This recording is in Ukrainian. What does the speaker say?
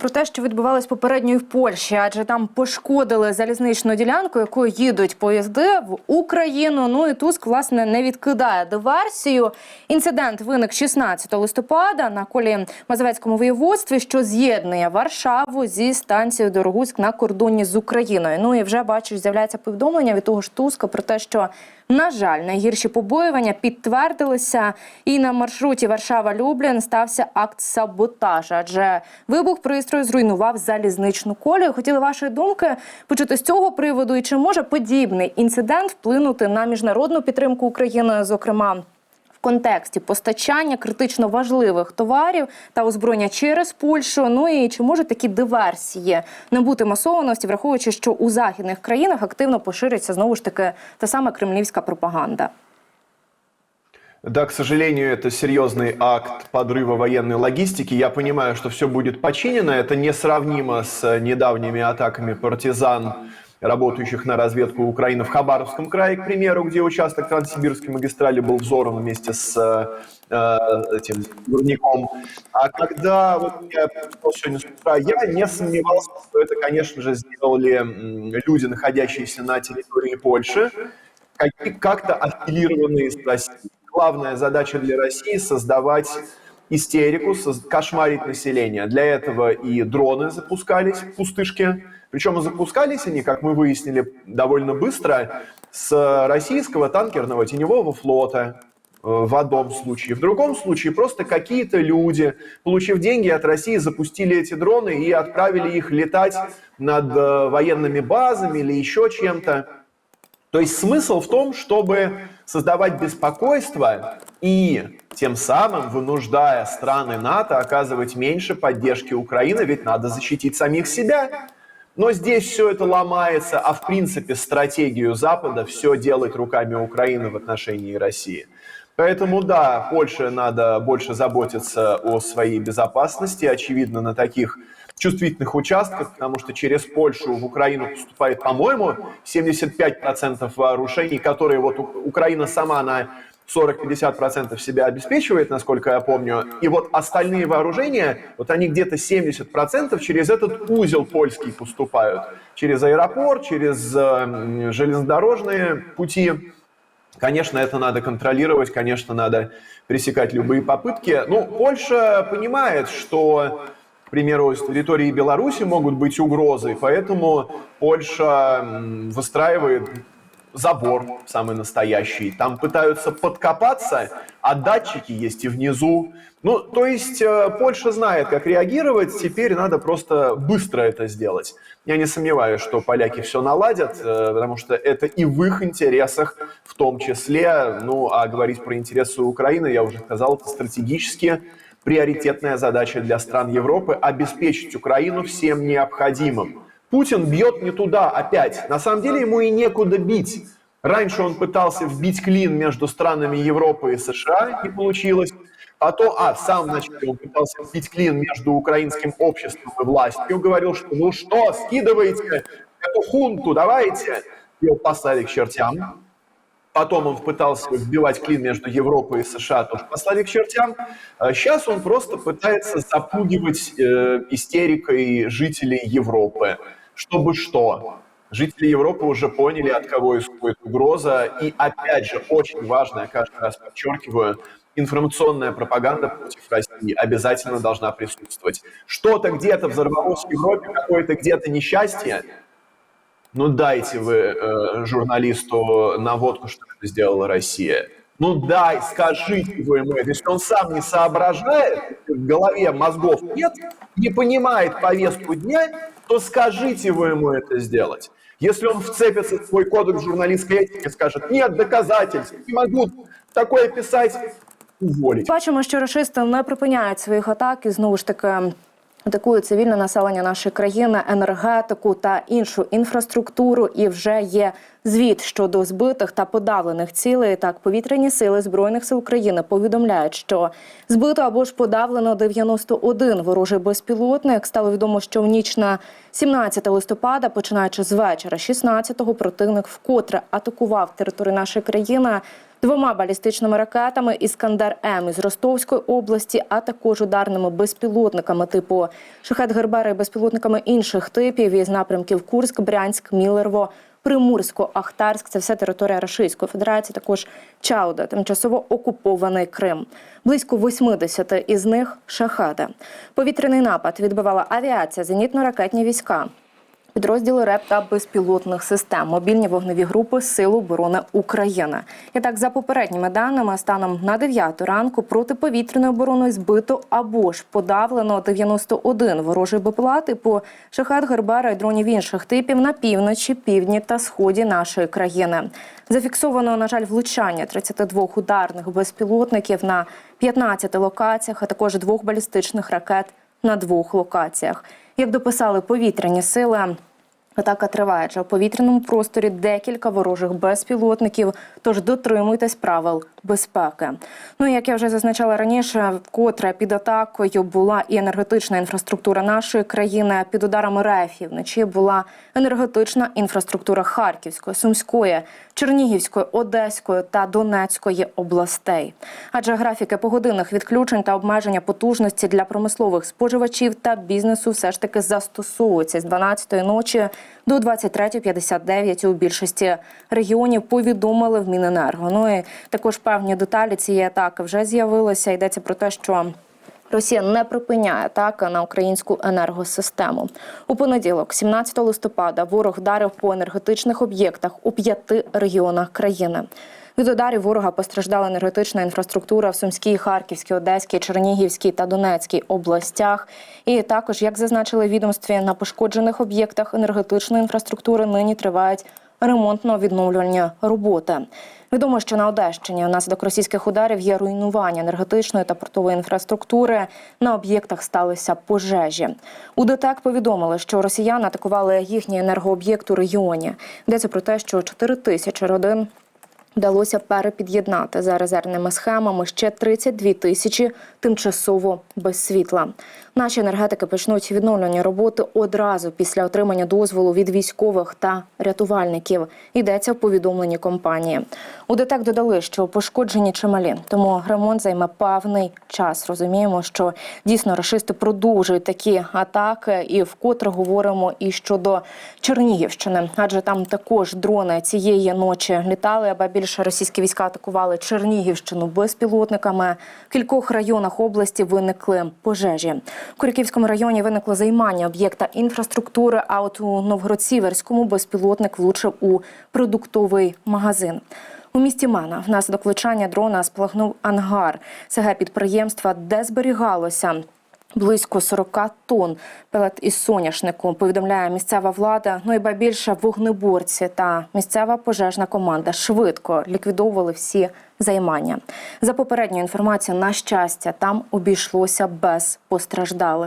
Про те, що відбувалось попередньо в Польщі, адже там пошкодили залізничну ділянку, якою їдуть поїзди в Україну. Ну і Туск власне не відкидає диверсію. Інцидент виник 16 листопада на колі Мазовецькому воєводстві, що з'єднує Варшаву зі станцією Дорогуськ на кордоні з Україною. Ну і вже бачиш, з'являється повідомлення від того ж Туска про те, що на жаль, найгірші побоювання підтвердилися, і на маршруті Варшава-Люблін стався акт саботажу, адже вибух пристрою зруйнував залізничну колію. Хотіли вашої думки почути з цього приводу, і чи може подібний інцидент вплинути на міжнародну підтримку України, зокрема В контексті постачання критично важливих товарів та озброєння через Польщу. Ну і чи можуть такі диверсії набути масованості, враховуючи, що у західних країнах активно поширюється знову ж таки та сама кремлівська пропаганда? Да, к сожалению, это серьезный акт подрыва военной логистики. Я понимаю, что все будет починено. Это несравнимо с недавними атаками партизан, работающих на разведку Украины в Хабаровском крае, к примеру, где участок Транссибирской магистрали был взорван вместе с э, этим дурником. А когда вот я сегодня с утра, я не сомневался, что это, конечно же, сделали люди, находящиеся на территории Польши, как-то аффилированные с Россией. Главная задача для России – создавать истерику, кошмарить население. Для этого и дроны запускались в пустышке. Причем запускались они, как мы выяснили довольно быстро, с российского танкерного теневого флота, э, в одном случае. В другом случае просто какие-то люди, получив деньги от России, запустили эти дроны и отправили их летать над э, военными базами или еще чем-то. То есть смысл в том, чтобы создавать беспокойство и тем самым вынуждая страны НАТО оказывать меньше поддержки Украины, ведь надо защитить самих себя. Но здесь все это ломается, а в принципе стратегию Запада все делать руками Украины в отношении России. Поэтому да, Польше надо больше заботиться о своей безопасности, очевидно, на таких чувствительных участках, потому что через Польшу в Украину поступает, по-моему, 75% вооружений, которые вот Украина сама на 40-50% себя обеспечивает, насколько я помню. И вот остальные вооружения, вот они где-то 70% через этот узел польский поступают. Через аэропорт, через э, железнодорожные пути. Конечно, это надо контролировать, конечно, надо пресекать любые попытки. Ну, Польша понимает, что, к примеру, с территории Беларуси могут быть угрозы, поэтому Польша выстраивает забор самый настоящий. Там пытаются подкопаться, а датчики есть и внизу. Ну, то есть э, Польша знает, как реагировать, теперь надо просто быстро это сделать. Я не сомневаюсь, что поляки все наладят, э, потому что это и в их интересах в том числе. Ну, а говорить про интересы Украины, я уже сказал, это стратегически приоритетная задача для стран Европы – обеспечить Украину всем необходимым. Путин бьет не туда опять. На самом деле ему и некуда бить. Раньше он пытался вбить клин между странами Европы и США, не получилось. А, в самом начале он пытался вбить клин между украинским обществом и властью, говорил, что ну что, скидывайте эту хунту, давайте. Его послали к чертям. Потом он пытался вбивать клин между Европой и США, тоже послали к чертям. А Сейчас он просто пытается запугивать э, истерикой жителей Европы. Чтобы что? Жители Европы уже поняли, от кого исходит угроза. И опять же, очень важно, я каждый раз подчеркиваю, информационная пропаганда против России обязательно должна присутствовать. Что-то где-то взорвалось в Европе, какое-то где-то несчастье, ну дайте вы э, журналисту наводку, что это сделала Россия. Ну дай, скажите вы ему это. Если он сам не соображает, в голове мозгов нет, не понимает повестку дня, то скажите вы ему это сделать. Если он вцепится в свой кодекс журналистской этики и скажет, нет доказательств, не могу такое писать, уволить. Бачимо, що рашисти не припиняють своїх атак і знову ж таки. Атакують цивільне населення нашої країни, енергетику та іншу інфраструктуру. І вже є звіт щодо збитих та подавлених цілей. Так, повітряні сили збройних сил України повідомляють, що збито або ж подавлено 91 ворожий безпілотник. Стало відомо, що в ніч на 17 листопада, починаючи з вечора, 16-го, противник вкотре атакував територію нашої країни. Двома балістичними ракетами Іскандер М із Ростовської області, а також ударними безпілотниками типу Шахет Гербера і безпілотниками інших типів із напрямків Курськ, Брянськ, Мілерво. Приморсько, Ахтарськ це все територія Російської Федерації, також Чауда, тимчасово окупований Крим. Близько 80 із них шахеди. Повітряний напад відбивала авіація, зенітно-ракетні війська. Підрозділи РЕП та безпілотних систем, мобільні вогневі групи Сил оборони України. І так, за попередніми даними, станом на 9 ранку протиповітряною обороною збито або ж подавлено 91 ворожий БПЛА типу шахет Гербера і дронів інших типів на півночі, півдні та сході нашої країни. Зафіксовано, на жаль, влучання 32 ударних безпілотників на 15 локаціях, а також двох балістичних ракет на двох локаціях. Як дописали повітряні сили, Атака триває, в повітряному просторі декілька ворожих безпілотників. Тож дотримуйтесь правил безпеки. Ну як я вже зазначала раніше, вкотре під атакою була і енергетична інфраструктура нашої країни. Під ударами РЕФі вночі була енергетична інфраструктура Харківської, Сумської, Чернігівської, Одеської та Донецької областей. Адже графіки погодинних відключень та обмеження потужності для промислових споживачів та бізнесу все ж таки застосовуються з 12-ї ночі до 23.59 у більшості регіонів повідомили в Міненерго. Ну і також певні деталі цієї атаки вже з'явилися. Йдеться про те, що Росія не припиняє атаки на українську енергосистему. У понеділок, 17 листопада, ворог вдарив по енергетичних об'єктах у п'яти регіонах країни. Від ударів ворога постраждала енергетична інфраструктура в Сумській, Харківській, Одеській, Чернігівській та Донецькій областях. І також, як зазначили відомстві, на пошкоджених об'єктах енергетичної інфраструктури нині тривають ремонтно-відновлювальні роботи. Відомо, що на Одещині внаслідок російських ударів є руйнування енергетичної та портової інфраструктури. На об'єктах сталися пожежі. У ДТЕК повідомили, що росіяни атакували їхній енергооб'єкт у регіоні. Йдеться про те, що 4 тисячі родин вдалося перепід'єднати за резервними схемами ще 32 тисячі тимчасово без світла. Наші енергетики почнуть відновлення роботи одразу після отримання дозволу від військових та рятувальників. Йдеться в повідомленні компанії. У ДТЕК додали, що пошкоджені чималі, тому ремонт займе певний час. Розуміємо, що дійсно рашисти продовжують такі атаки, і вкотре говоримо і щодо Чернігівщини, адже там також дрони цієї ночі літали, аби більше російські війська атакували Чернігівщину безпілотниками. В кількох районах області виникли пожежі. В Куриківському районі виникло займання об'єкта інфраструктури. А от у Новгород-Сіверському безпілотник влучив у продуктовий магазин. У місті Мана внаслідок влучання дрона спалахнув ангар СГ підприємства, де зберігалося. Близько 40 тонн пелет із соняшнику, повідомляє місцева влада. Ну і ба більше вогнеборці та місцева пожежна команда швидко ліквідовували всі займання. За попередньою інформацією, на щастя, там обійшлося без постраждалих.